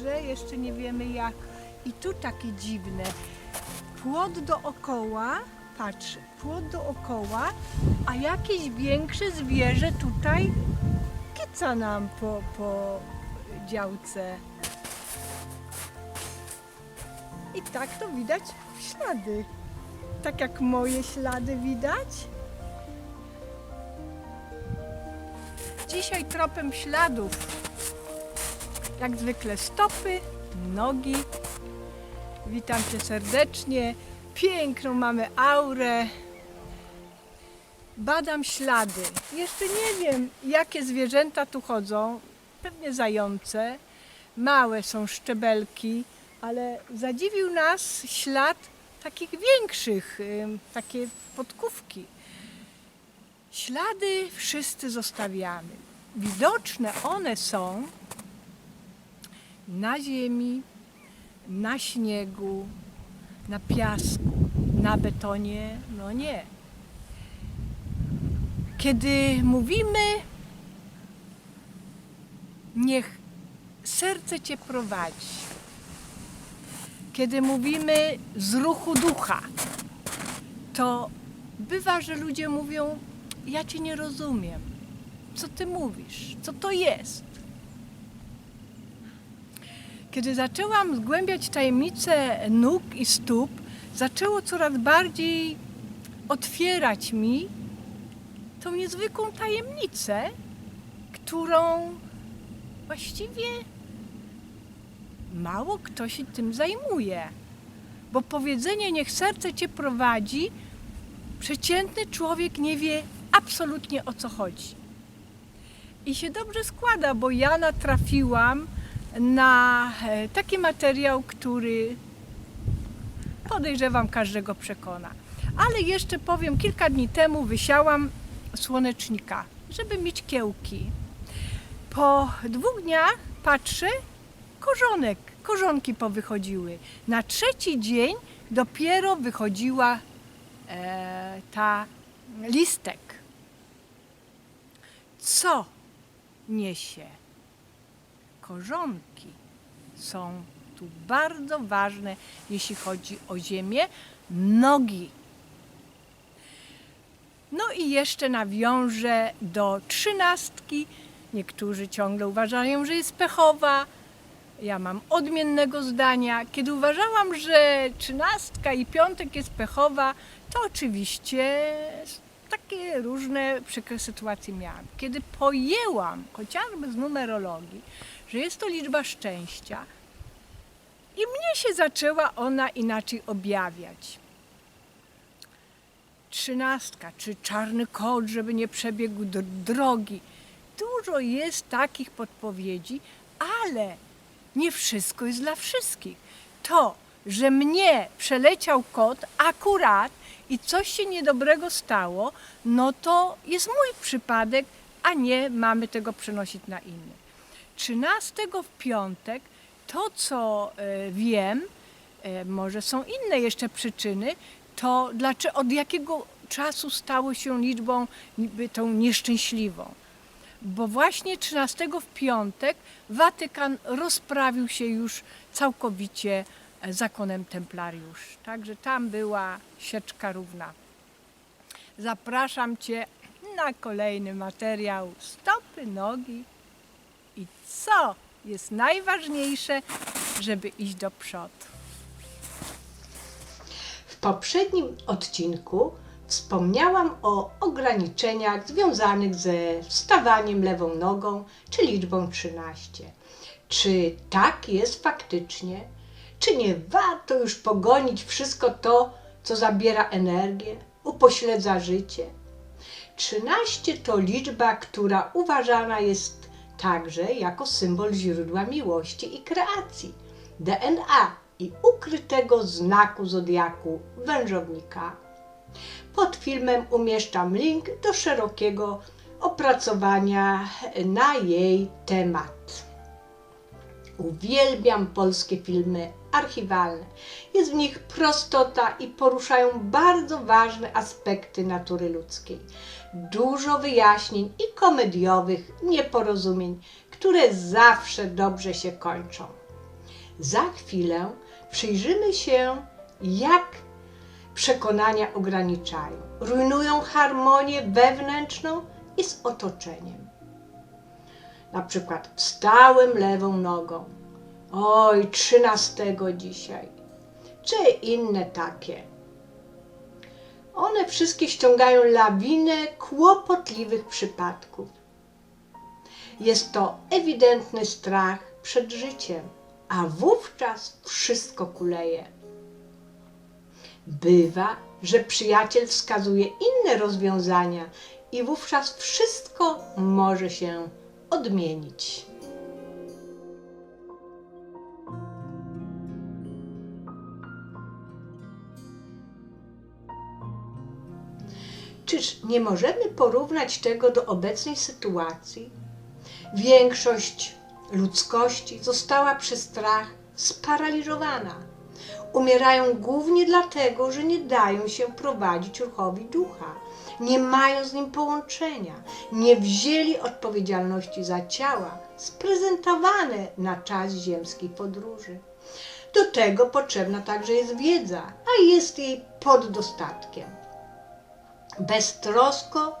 zwierzę, jeszcze nie wiemy jak. I tu takie dziwne. Płot dookoła, patrz, płot dookoła, a jakieś większe zwierzę tutaj kica nam po, po działce. I tak to widać ślady. Tak jak moje ślady widać. Dzisiaj tropem śladów. Jak zwykle stopy, nogi. Witam Cię serdecznie. Piękną mamy aurę. Badam ślady. Jeszcze nie wiem, jakie zwierzęta tu chodzą. Pewnie zające. Małe są szczebelki, ale zadziwił nas ślad takich większych, takie podkówki. Ślady wszyscy zostawiamy. Widoczne one są na ziemi, na śniegu, na piasku, na betonie. No nie. Kiedy mówimy, niech serce cię prowadzi. Kiedy mówimy z ruchu ducha, to bywa, że ludzie mówią: Ja cię nie rozumiem. Co ty mówisz? Co to jest? Kiedy zaczęłam zgłębiać tajemnice nóg i stóp, zaczęło coraz bardziej otwierać mi tą niezwykłą tajemnicę, którą właściwie mało kto się tym zajmuje. Bo powiedzenie niech serce cię prowadzi, przeciętny człowiek nie wie absolutnie o co chodzi. I się dobrze składa, bo ja natrafiłam na e, taki materiał, który podejrzewam każdego przekona. Ale jeszcze powiem, kilka dni temu wysiałam słonecznika, żeby mieć kiełki. Po dwóch dniach patrzę, korzonek, korzonki powychodziły. Na trzeci dzień dopiero wychodziła e, ta listek. Co niesie? Korzonki są tu bardzo ważne, jeśli chodzi o ziemię. Nogi. No i jeszcze nawiążę do trzynastki. Niektórzy ciągle uważają, że jest pechowa. Ja mam odmiennego zdania. Kiedy uważałam, że trzynastka i piątek jest pechowa, to oczywiście takie różne przykre sytuacje miałam. Kiedy pojęłam, chociażby z numerologii, że jest to liczba szczęścia, i mnie się zaczęła ona inaczej objawiać. Trzynastka, czy czarny kot, żeby nie przebiegł drogi. Dużo jest takich podpowiedzi, ale nie wszystko jest dla wszystkich. To, że mnie przeleciał kot akurat i coś się niedobrego stało, no to jest mój przypadek, a nie mamy tego przenosić na innych. 13 w piątek to, co e, wiem, e, może są inne jeszcze przyczyny, to dlaczego, od jakiego czasu stało się liczbą niby tą nieszczęśliwą. Bo właśnie 13 w piątek Watykan rozprawił się już całkowicie e, zakonem templariusz. Także tam była sieczka równa. Zapraszam Cię na kolejny materiał stopy, nogi i co jest najważniejsze, żeby iść do przodu. W poprzednim odcinku wspomniałam o ograniczeniach związanych ze wstawaniem lewą nogą czy liczbą 13. Czy tak jest faktycznie? Czy nie warto już pogonić wszystko to, co zabiera energię, upośledza życie? 13 to liczba, która uważana jest także jako symbol źródła miłości i kreacji, DNA i ukrytego znaku zodiaku wężownika. Pod filmem umieszczam link do szerokiego opracowania na jej temat. Uwielbiam polskie filmy archiwalne. Jest w nich prostota i poruszają bardzo ważne aspekty natury ludzkiej. Dużo wyjaśnień i komediowych nieporozumień, które zawsze dobrze się kończą. Za chwilę przyjrzymy się, jak przekonania ograniczają, rujnują harmonię wewnętrzną i z otoczeniem. Na przykład wstałem lewą nogą. Oj, trzynastego dzisiaj. Czy inne takie. One wszystkie ściągają lawinę kłopotliwych przypadków. Jest to ewidentny strach przed życiem, a wówczas wszystko kuleje. Bywa, że przyjaciel wskazuje inne rozwiązania i wówczas wszystko może się odmienić. Czyż nie możemy porównać tego do obecnej sytuacji? Większość ludzkości została przez strach sparaliżowana. Umierają głównie dlatego, że nie dają się prowadzić ruchowi ducha, nie mają z nim połączenia, nie wzięli odpowiedzialności za ciała sprezentowane na czas ziemskiej podróży. Do tego potrzebna także jest wiedza, a jest jej pod dostatkiem. Beztrosko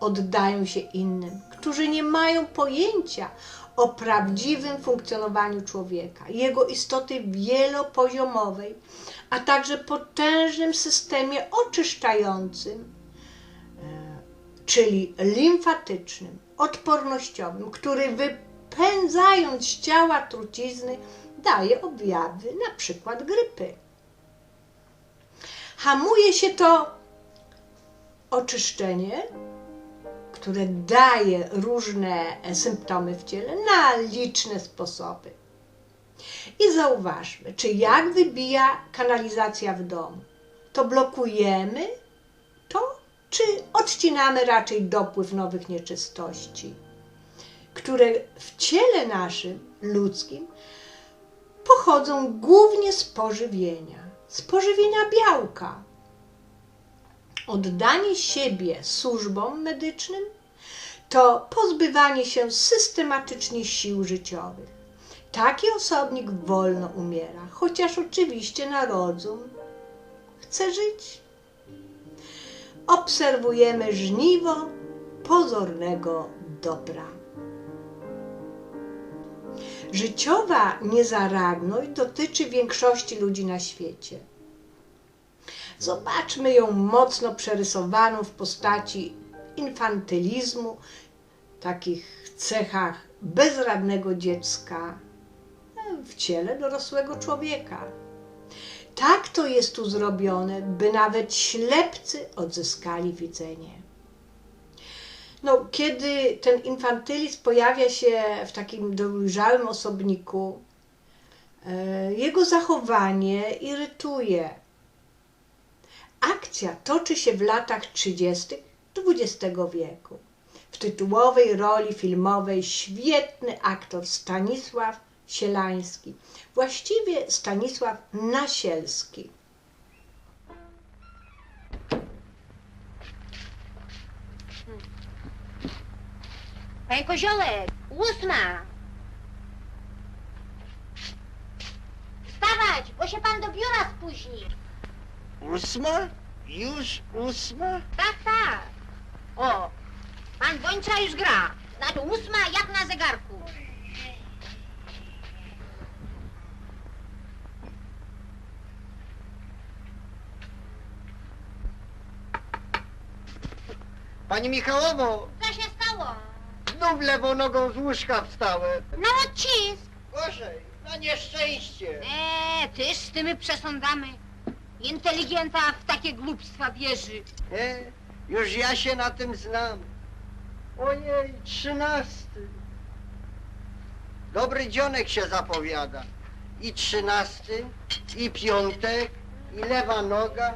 oddają się innym, którzy nie mają pojęcia o prawdziwym funkcjonowaniu człowieka, jego istoty wielopoziomowej, a także potężnym systemie oczyszczającym, e, czyli limfatycznym, odpornościowym, który wypędzając z ciała trucizny daje objawy na przykład grypy. Hamuje się to oczyszczenie, które daje różne symptomy w ciele na liczne sposoby. I zauważmy, czy jak wybija kanalizacja w domu, to blokujemy to, czy odcinamy raczej dopływ nowych nieczystości, które w ciele naszym ludzkim pochodzą głównie z pożywienia, z pożywienia białka, oddanie siebie służbom medycznym to pozbywanie się systematycznie sił życiowych. Taki osobnik wolno umiera, chociaż oczywiście na rozum chce żyć. Obserwujemy żniwo pozornego dobra. Życiowa niezaradność dotyczy większości ludzi na świecie. Zobaczmy ją mocno przerysowaną w postaci infantylizmu, takich cechach bezradnego dziecka w ciele dorosłego człowieka. Tak to jest tu zrobione, by nawet ślepcy odzyskali widzenie. No, kiedy ten infantylizm pojawia się w takim dojrzałym osobniku, e, jego zachowanie irytuje. Akcja toczy się w latach 30. XX wieku. W tytułowej roli filmowej świetny aktor Stanisław Sielański, właściwie Stanisław Nasielski. Panie Koziołek, ósma! Wstawać, bo się pan do biura spóźni. Ósma? Już ósma? Tak, tak. O, pan Gońca już gra. Znaczy ósma jak na zegarku. Pani Michałowo, Co się stało? znów lewą nogą z łóżka wstałem. Na odcisk. Gorzej, na nieszczęście. Eee, tyż z tymi przesądami. Inteligenta w takie głupstwa wierzy. Nie, już ja się na tym znam. Ojej, trzynasty. Dobry dzionek się zapowiada. I trzynasty, i piątek, i lewa noga.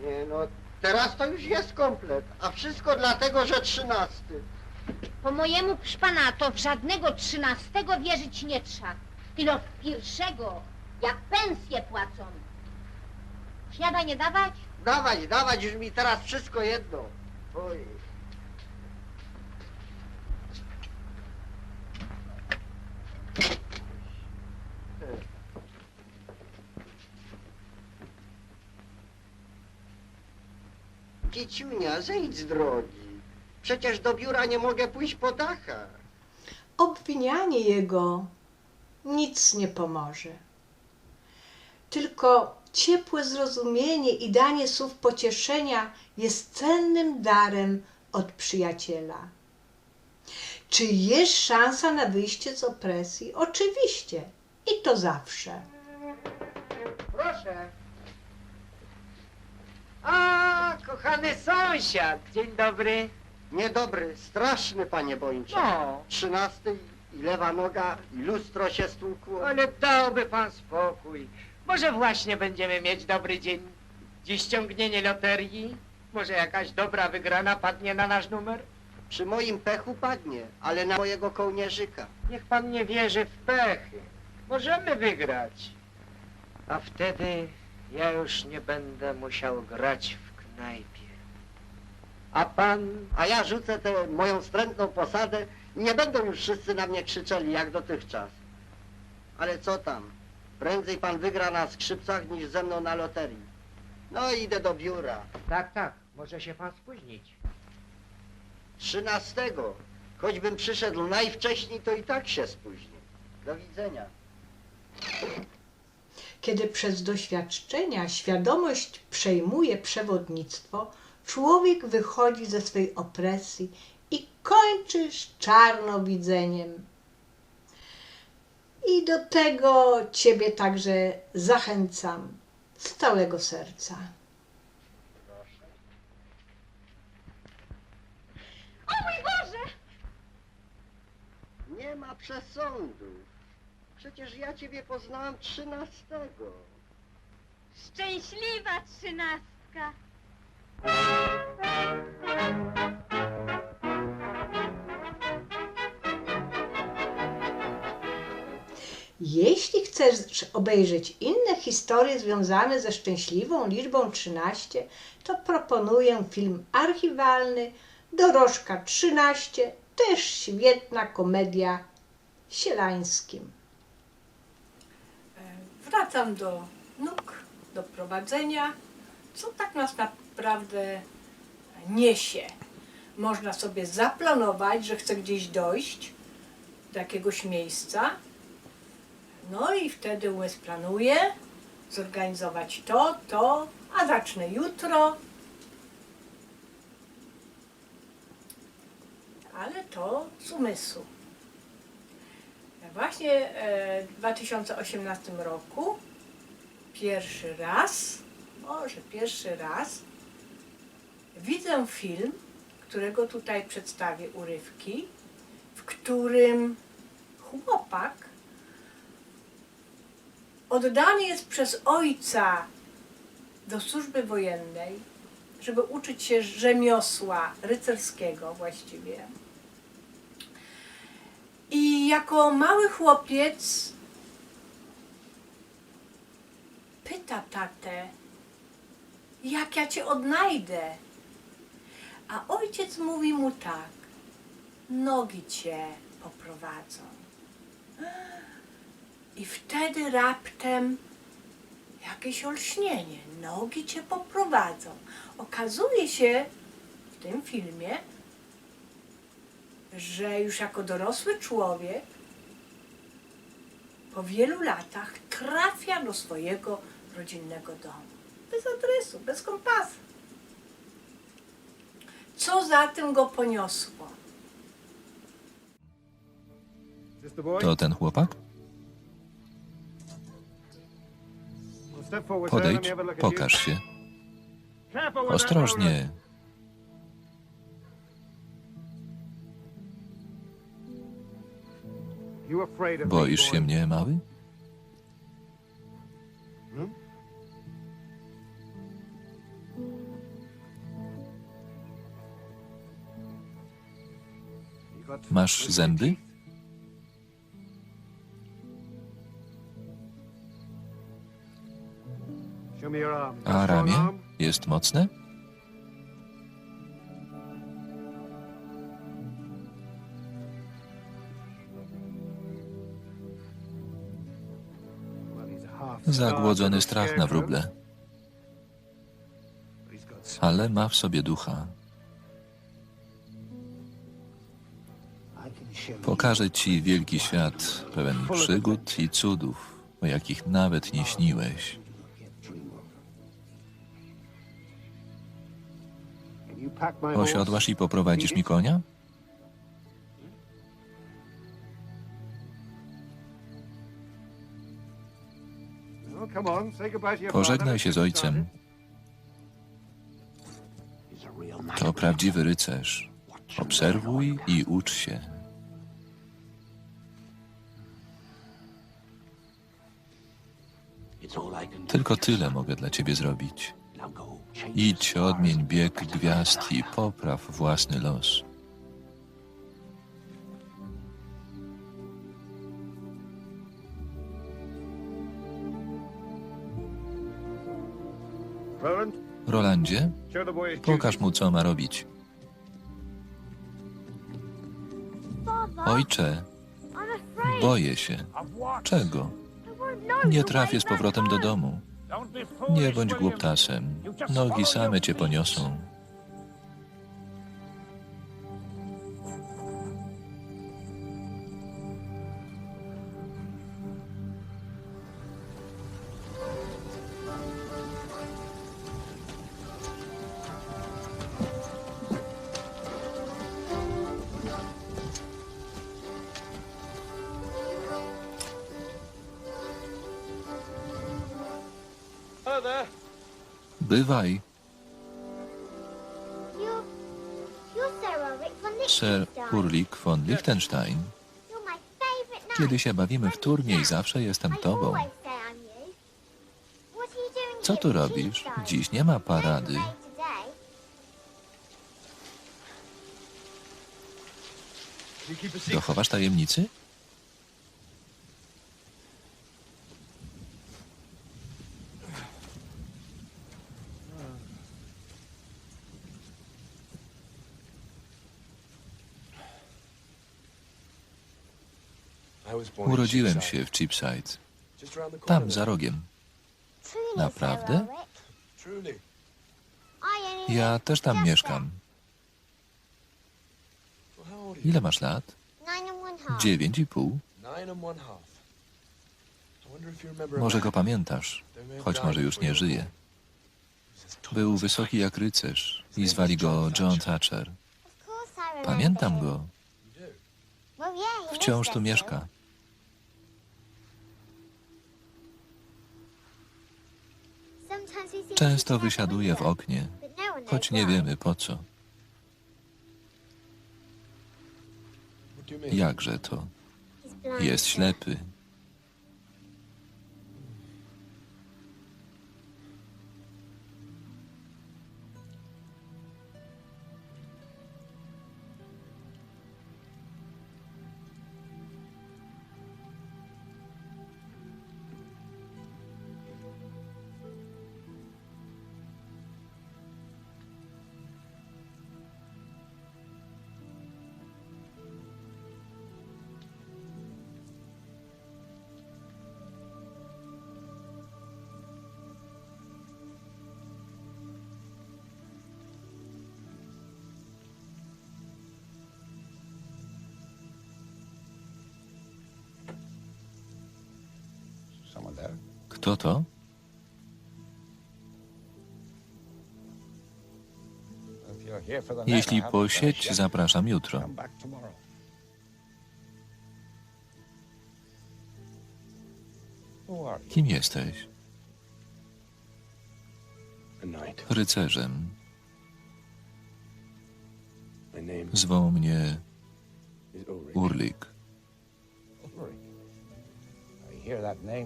Nie no, teraz to już jest komplet, a wszystko dlatego, że trzynasty. Po mojemu, pana, to w żadnego trzynastego wierzyć nie trzeba. Tylko w pierwszego, jak pensję płacą. Śniadanie dawać? Dawać, dawać, już mi teraz wszystko jedno. Oj. Kiciunia, zejdź z drogi. Przecież do biura nie mogę pójść po dachach. Obwinianie jego nic nie pomoże. Tylko ciepłe zrozumienie i danie słów pocieszenia jest cennym darem od przyjaciela. Czy jest szansa na wyjście z opresji? Oczywiście. I to zawsze. Proszę. A, kochany sąsiad, dzień dobry. Niedobry, straszny, panie Bończe. No, Trzynasty i lewa noga i lustro się stłukło. ale dałby pan spokój. Może właśnie będziemy mieć dobry dzień. Dziś ściągnienie loterii. Może jakaś dobra wygrana padnie na nasz numer? Przy moim pechu padnie, ale na mojego kołnierzyka. Niech pan nie wierzy w pechy. Możemy wygrać. A wtedy ja już nie będę musiał grać w knajpie. A pan A ja rzucę tę moją wstrętną posadę i nie będą już wszyscy na mnie krzyczeli jak dotychczas. Ale co tam? Prędzej pan wygra na skrzypcach niż ze mną na loterii. No idę do biura. Tak, tak, może się pan spóźnić. Trzynastego. Choćbym przyszedł najwcześniej, to i tak się spóźnię. Do widzenia. Kiedy przez doświadczenia świadomość przejmuje przewodnictwo, człowiek wychodzi ze swej opresji i kończy z czarnowidzeniem. I do tego Ciebie także zachęcam z całego serca. O mój Boże! Nie ma przesądu. Przecież ja ciebie poznałem trzynastego. Szczęśliwa trzynastka! Jeśli chcesz obejrzeć inne historie związane ze szczęśliwą liczbą 13, to proponuję film archiwalny Dorożka 13, też świetna komedia Sielańskim. Wracam do nóg, do prowadzenia. Co tak nas naprawdę niesie? Można sobie zaplanować, że chcę gdzieś dojść do jakiegoś miejsca. No i wtedy umysł planuje zorganizować to, to, a zacznę jutro. Ale to z umysłu. Właśnie e, w 2018 roku pierwszy raz, może pierwszy raz, widzę film, którego tutaj przedstawię urywki, w którym chłopak oddany jest przez ojca do służby wojennej, żeby uczyć się rzemiosła rycerskiego właściwie. I jako mały chłopiec pyta tatę, jak ja cię odnajdę. A ojciec mówi mu tak, nogi cię poprowadzą. I wtedy raptem jakieś olśnienie, nogi cię poprowadzą. Okazuje się w tym filmie, że już jako dorosły człowiek po wielu latach trafia do swojego rodzinnego domu. Bez adresu, bez kompasu. Co za tym go poniosło? To ten chłopak? Podejdź, pokaż się. Ostrożnie. Boisz się mnie, mały? Masz zęby? A ramię jest mocne? Zagłodzony strach na wróble, ale ma w sobie ducha. Pokażę ci wielki świat, pełen przygód i cudów, o jakich nawet nie śniłeś. Osiodłasz i poprowadzisz mi konia? Pożegnaj się z ojcem. To prawdziwy rycerz. Obserwuj i ucz się. Tylko tyle mogę dla ciebie zrobić. Idź, odmień bieg gwiazd i popraw własny los. Rolandzie, pokaż mu, co ma robić. Ojcze, boję się. Czego? Nie trafię z powrotem do domu. Nie bądź głuptasem. Nogi same cię poniosą. Bywaj, You, you're Sir. Urlik von Liechtenstein. Kiedy się bawimy w turniej, zawsze jestem tobą. always say I'm you. What are you doing Co tu robisz? Dziś nie ma parady. Dochowasz tajemnicy? Urodziłem się w Cheapside, tam za rogiem. Naprawdę? Ja też tam mieszkam. Ile masz lat? Dziewięć i pół. Może go pamiętasz, choć może już nie żyje. Był wysoki jak rycerz i zwali go John Thatcher. Pamiętam go. Wciąż tu mieszka. Często wysiaduje w oknie, choć nie wiemy po co. Jakże to? Jest ślepy. Kto to? Jeśli po sieć, zapraszam jutro. Kim jesteś? Rycerzem. Zwą mnie Urlik.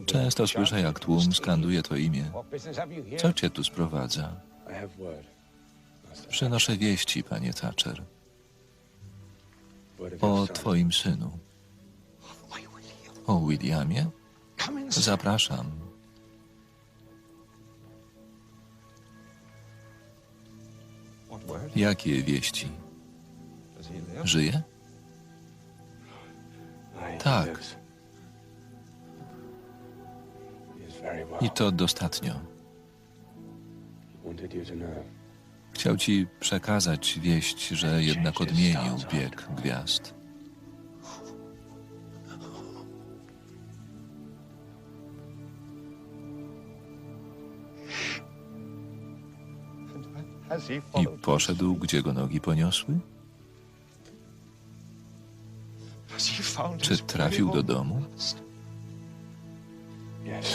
Często słyszę, jak tłum skanduje to imię. Co cię tu sprowadza? Przynoszę wieści, panie Thatcher. o twoim synu. O Williamie? Zapraszam. Jakie wieści? Żyje? Tak. I to dostatnio. Chciał ci przekazać wieść, że jednak odmienił bieg gwiazd. I poszedł, gdzie go nogi poniosły? Czy trafił do domu?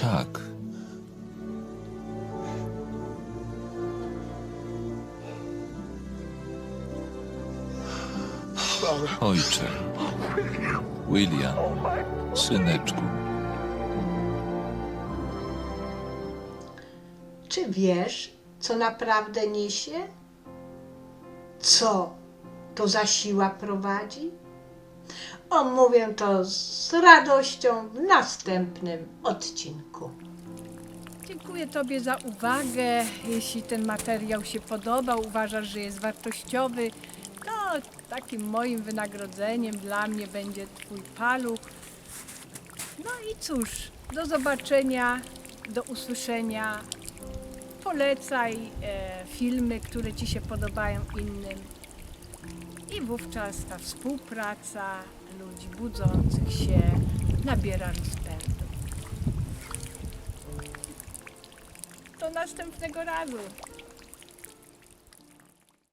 Tak. Ojcze, William, syneczku, Czy wiesz, co naprawdę niesie? Co to za siła prowadzi? Omówię to z radością w następnym odcinku. Dziękuję Tobie za uwagę. Jeśli ten materiał się podobał, uważasz, że jest wartościowy, to takim moim wynagrodzeniem dla mnie będzie Twój paluch. No i cóż, do zobaczenia, do usłyszenia. Polecaj e, filmy, które Ci się podobają innym. I wówczas ta współpraca ludzi budzących się nabiera rozpędu. Do następnego razu.